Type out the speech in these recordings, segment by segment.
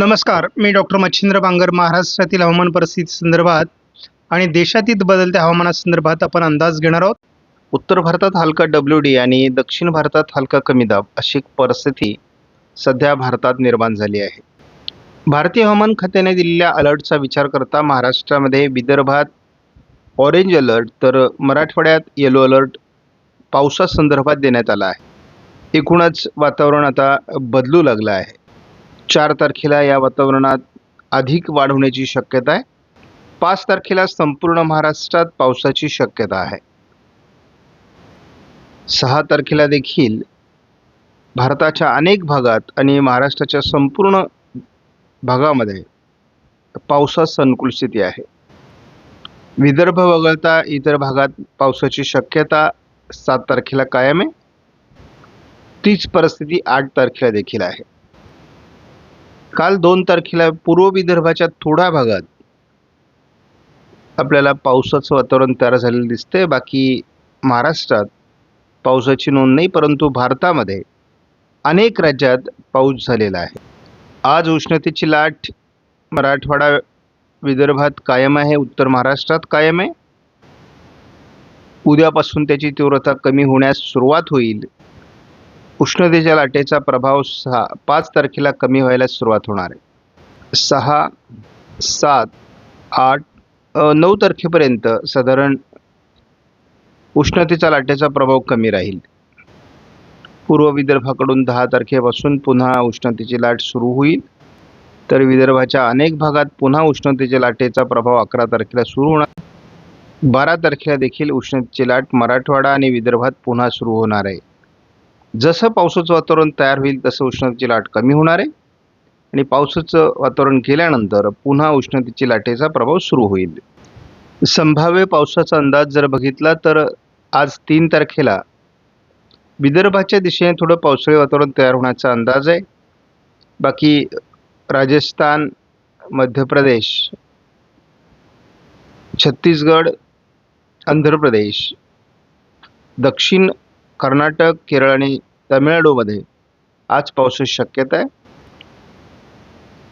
नमस्कार मी डॉक्टर मच्छिंद्र बांगर महाराष्ट्रातील हवामान परिस्थिती संदर्भात आणि देशातील बदलत्या हवामानासंदर्भात आपण अंदाज घेणार आहोत. उत्तर भारतात हलका डब्ल्यू डी आणि दक्षिण भारतात हलका कमी दाब अशी परिस्थिती सध्या भारतात निर्माण झाली आहे. भारतीय हवामान खात्याने दिलेल्या अलर्टचा विचार करता महाराष्ट्रामध्ये विदर्भात ऑरेंज अलर्ट तर मराठवाड्यात येलो अलर्ट पावसासंदर्भात देण्यात आला आहे. एकूणच वातावरण आता बदलू लागलं आहे. चार तारखेला या वातावरणात अधिक वाढ होण्याची शक्यता आहे. पाच तारखेला संपूर्ण महाराष्ट्रात पावसाची शक्यता आहे. सहा तारखेला देखील भारताच्या अनेक भागात आणि महाराष्ट्राच्या संपूर्ण भागामध्ये पावसास अनुकूल स्थिती आहे. विदर्भ वगळता इतर भागात पावसाची शक्यता सात तारखेला कायम आहे. तीच परिस्थिती आठ तारखेला देखील आहे. काल दोन तारखेला पूर्व विदर्भाच्या थोड्या भागात आपल्याला पावसाचं वातावरण तयार झालेलं दिसतंय. बाकी महाराष्ट्रात पावसाची नोंद नाही परंतु भारतामध्ये अनेक राज्यात पाऊस झालेला आहे. आज उष्णतेची लाट मराठवाडा विदर्भात कायम आहे उत्तर महाराष्ट्रात कायम आहे. उद्यापासून त्याची तीव्रता कमी होण्यास सुरुवात होईल. उष्णतेच्या लाटेचा प्रभाव सहा पाच तारखेला कमी व्हायला सुरुवात होणार आहे. सहा सात आठ नऊ तारखेपर्यंत साधारण उष्णतेच्या लाटेचा प्रभाव कमी राहील. पूर्व विदर्भाकडून दहा तारखेपासून पुन्हा उष्णतेची लाट सुरू होईल. तर विदर्भाच्या अनेक भागात पुन्हा उष्णतेच्या लाटेचा प्रभाव अकरा तारखेला सुरू होणार. बारा तारखेला देखील उष्णतेची लाट मराठवाडा आणि विदर्भात पुन्हा सुरू होणार आहे. जसं पावसाचं वातावरण तयार होईल तसं उष्णतेची लाट कमी होणार आहे. आणि पावसाचं वातावरण गेल्यानंतर पुन्हा उष्णतेची लाटेचा प्रभाव सुरू होईल. संभाव्य पावसाचा अंदाज जर बघितला तर आज तीन तारखेला विदर्भाच्या दिशेने थोडं पावसाळी वातावरण तयार होण्याचा अंदाज आहे. बाकी राजस्थान मध्य प्रदेश छत्तीसगड आंध्र प्रदेश दक्षिण कर्नाटक केरळ आणि तामिळनाडूमध्ये आज पावसाची शक्यता आहे.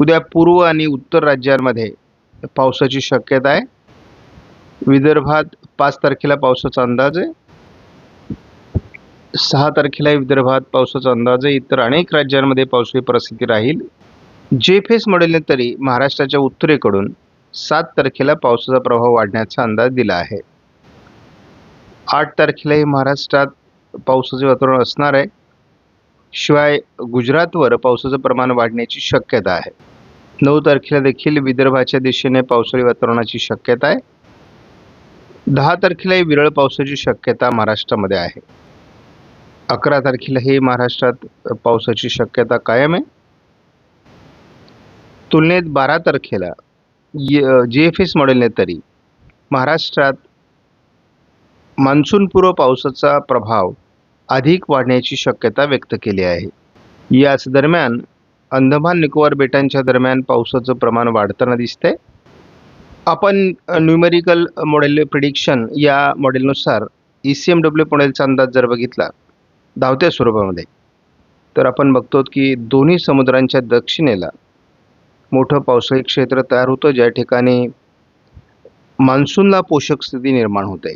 उद्या पूर्व आणि उत्तर राज्यांमध्ये पावसाची शक्यता आहे. विदर्भात पाच तारखेला पावसाचा अंदाज आहे. सहा तारखेला विदर्भात पावसाचा अंदाज आहे. इतर अनेक राज्यांमध्ये पावसाची परिस्थिती राहील. जे फेस मॉडेलने तरी महाराष्ट्राच्या उत्तरेकडून सात तारखेला पावसाचा प्रभाव वाढण्याचा अंदाज दिला आहे. आठ तारखेलाही महाराष्ट्रात पावसाचे वातावरण असणार आहे. शिवाय गुजरातवर पावसाचं प्रमाण वाढण्याची शक्यता आहे. नऊ तारखेला देखील विदर्भाच्या दिशेने पावसाळी वातावरणाची शक्यता आहे. दहा तारखेलाही विरळ पावसाची शक्यता महाराष्ट्रामध्ये आहे. अकरा तारखेलाही महाराष्ट्रात पावसाची शक्यता कायम आहे. तुलनेत बारा तारखेला जी एफ एस मॉडेलने तरी महाराष्ट्रात मान्सूनपूर्व पावसाचा प्रभाव अधिक वाढण्याची शक्यता व्यक्त केली आहे. याच दरम्यान अंदमान निकोबार बेटांच्या दरम्यान पावसाचं प्रमाण वाढताना दिसतंय. आपण न्यूमेरिकल मॉडेल प्रिडिक्शन या मॉडेलनुसार ई सी एम डब्ल्यू मॉडेलचा अंदाज जर बघितला धावत्या स्वरूपामध्ये तर आपण बघतो की दोन्ही समुद्रांच्या दक्षिणेला मोठं पावसाळी क्षेत्र तयार होतं ज्या ठिकाणी मान्सूनला पोषक स्थिती निर्माण होते.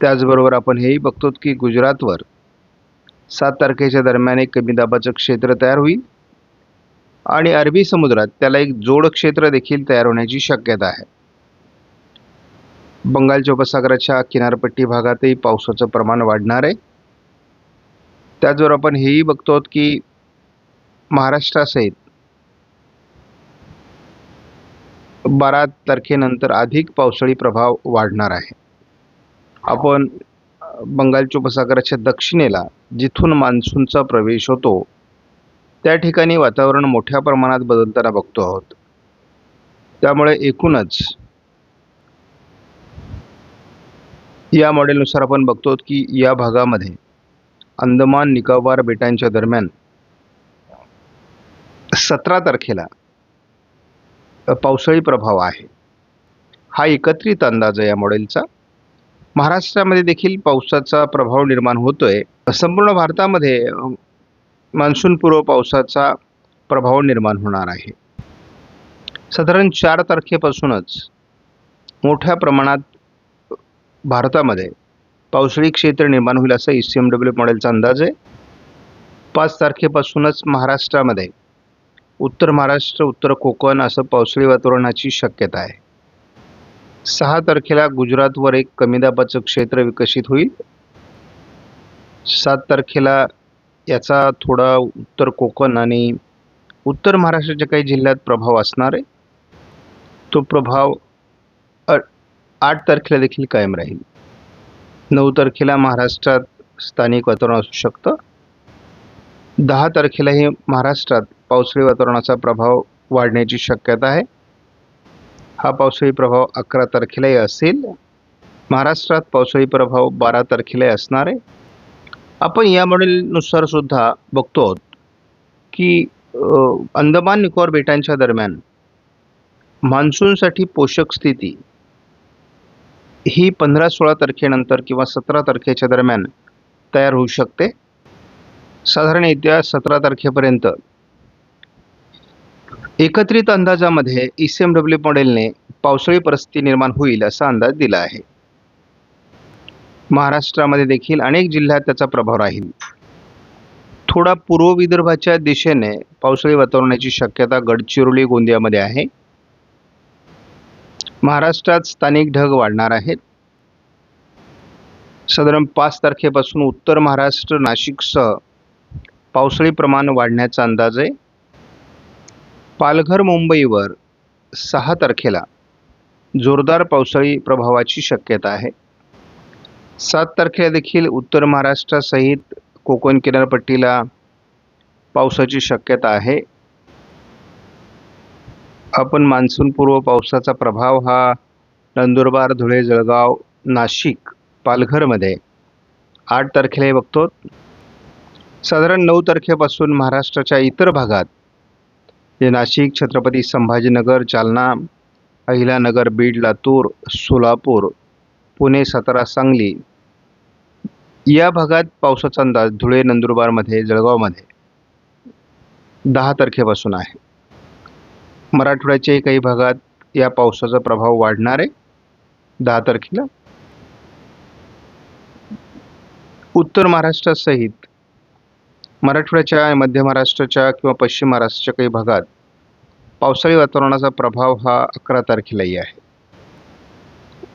त्याचबरोबर आपण हेही बघतो की गुजरातवर सात तारखेच्या दरम्यान एक कमी दाबाचं क्षेत्र तयार होईल आणि अरबी समुद्रात त्याला एक जोड क्षेत्र देखील तयार होण्याची शक्यता आहे. बंगालच्या उपसागराच्या किनारपट्टी भागातही पावसाचं प्रमाण वाढणार आहे. त्याचबरोबर आपण हेही बघतो की महाराष्ट्रासहित बारा तारखेनंतर अधिक पावसाळी प्रभाव वाढणार आहे. आपण बंगालच्या उपसागराच्या दक्षिणेला जिथून मान्सूनचा प्रवेश होतो त्या ठिकाणी वातावरण मोठ्या प्रमाणात बदलताना बघतो आहोत. त्यामुळे एकूणच या मॉडेलनुसार आपण बघतो की या भागामध्ये अंदमान निकोबार बेटांच्या दरम्यान सतरा तारखेला पावसाळी प्रभाव आहे. हा एकत्रित अंदाज आहे या मॉडेलचा महाराष्ट्रामध्ये देखील पावसाचा प्रभाव निर्माण होतोय. संपूर्ण भारतामध्ये मान्सूनपूर्व पावसाचा प्रभाव निर्माण होणार आहे. साधारण चार तारखेपासूनच मोठ्या प्रमाणात भारतामध्ये पावसाळी क्षेत्र निर्माण होईल असा ई सी एम डब्ल्यू मॉडेलचा अंदाज आहे. पाच तारखेपासूनच महाराष्ट्रामध्ये उत्तर महाराष्ट्र उत्तर कोकण असं पावसाळी वातावरणाची शक्यता आहे. सहा तारखेला गुजरातवर एक कमी दाबाचं क्षेत्र विकसित होईल. सात तारखेला याचा थोडा उत्तर कोकण आणि उत्तर महाराष्ट्राच्या काही जिल्ह्यात प्रभाव असणार आहे. तो प्रभाव आठ तारखेला देखील कायम राहील. नऊ तारखेला महाराष्ट्रात स्थानिक वातावरण असू शकतं. दहा तारखेलाही महाराष्ट्रात पावसाळी वातावरणाचा प्रभाव वाढण्याची शक्यता आहे. हा पावसाळी प्रभाव अकरा तारखेलाही असेल. महाराष्ट्रात पावसाळी प्रभाव बारा तारखेलाही असणार आहे. आपण या मॉडेलनुसार सुद्धा बघतो आहोत की अंदमान निकोबार बेटांच्या दरम्यान मान्सूनसाठी पोषक स्थिती ही पंधरा सोळा तारखेनंतर किंवा सतरा तारखेच्या दरम्यान तयार होऊ शकते. साधारण येत्या सतरा तारखेपर्यंत एकत्रित अंदाजामध्ये ई सी एम डब्ल्यू मॉडेलने पावसाळी परिस्थिती निर्माण होईल असा अंदाज दिला आहे. महाराष्ट्रामध्ये देखील अनेक जिल्ह्यात त्याचा प्रभाव राहील. थोडा पूर्व विदर्भाच्या दिशेने पावसाळी वातावरणाची शक्यता गडचिरोली गोंदियामध्ये आहे. महाराष्ट्रात स्थानिक ढग वाढणार आहेत. साधारण पाच तारखेपासून उत्तर महाराष्ट्र नाशिकसह पावसाळी प्रमाण वाढण्याचा अंदाज आहे. पालघर मुंबईवर सहा तारखेला जोरदार पावसाळी प्रभावाची शक्यता आहे. सात तारखेला देखील उत्तर महाराष्ट्रासहित कोकण किनारपट्टीला पावसाची शक्यता आहे. आपण मान्सूनपूर्व पावसाचा प्रभाव हा नंदुरबार धुळे जळगाव नाशिक पालघरमध्ये आठ तारखेलाही बघतो. साधारण नऊ तारखेपासून महाराष्ट्राच्या इतर भागात जे नाशिक छत्रपती संभाजीनगर जालना अहिलानगर बीड लातूर सोलापूर पुणे सातारा सांगली. या भागात पावसाचा अंदाज धुळे नंदुरबारमध्ये जळगावमध्ये दहा तारखेपासून आहे. मराठवाड्याच्याही काही भागात या पावसाचा प्रभाव वाढणार आहे. दहा तारखेला. उत्तर महाराष्ट्रासहित मराठवाड्याच्या आणि मध्य महाराष्ट्राच्या किंवा पश्चिम महाराष्ट्राच्या काही भागात पावसाळी वातावरणाचा प्रभाव हा अकरा तारखेलाही आहे.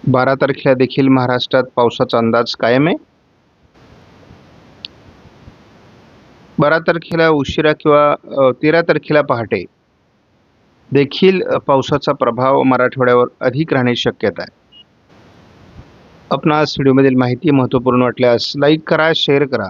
बारा तारखेला देखील महाराष्ट्रात पावसाचा अंदाज कायम आहे. बारा तारखेला उशिरा किंवा तेरा तारखेला पहाटे देखील पावसाचा प्रभाव मराठवाड्यावर अधिक राहण्याची शक्यता आहे. आपणास व्हिडिओमधील माहिती महत्त्वपूर्ण वाटल्यास लाईक करा शेअर करा.